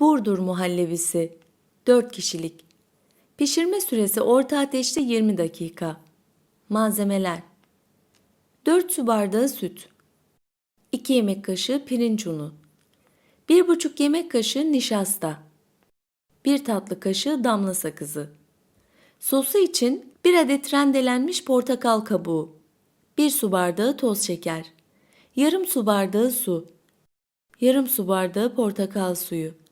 Burdur muhallebisi 4 kişilik. Pişirme süresi orta ateşte 20 dakika. Malzemeler. 4 su bardağı süt. 2 yemek kaşığı pirinç unu. 1,5 yemek kaşığı nişasta. 1 tatlı kaşığı damla sakızı. Sosu için 1 adet rendelenmiş portakal kabuğu. 1 su bardağı toz şeker. Yarım su bardağı su. Yarım su bardağı portakal suyu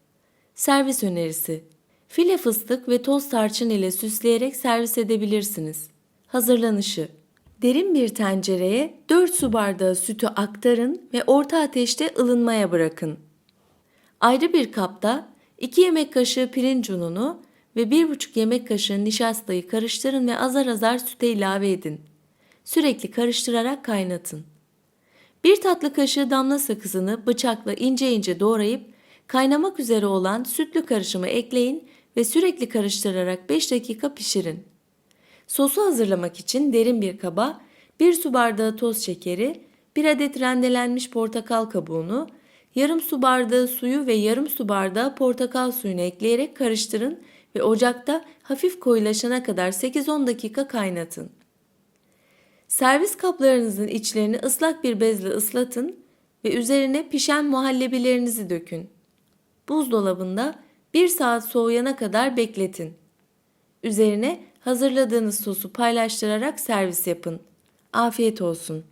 Servis önerisi File fıstık ve toz tarçın ile süsleyerek servis edebilirsiniz. Hazırlanışı Derin bir tencereye 4 su bardağı sütü aktarın ve orta ateşte ılınmaya bırakın. Ayrı bir kapta 2 yemek kaşığı pirinç ununu ve 1,5 yemek kaşığı nişastayı karıştırın ve azar azar süte ilave edin. Sürekli karıştırarak kaynatın. Bir tatlı kaşığı damla sakızını bıçakla ince ince doğrayıp kaynamak üzere olan sütlü karışımı ekleyin ve sürekli karıştırarak 5 dakika pişirin. Sosu hazırlamak için derin bir kaba 1 su bardağı toz şekeri, 1 adet rendelenmiş portakal kabuğunu, yarım su bardağı suyu ve yarım su bardağı portakal suyunu ekleyerek karıştırın ve ocakta hafif koyulaşana kadar 8-10 dakika kaynatın. Servis kaplarınızın içlerini ıslak bir bezle ıslatın ve üzerine pişen muhallebilerinizi dökün. Buzdolabında 1 saat soğuyana kadar bekletin. Üzerine hazırladığınız sosu paylaştırarak servis yapın. Afiyet olsun.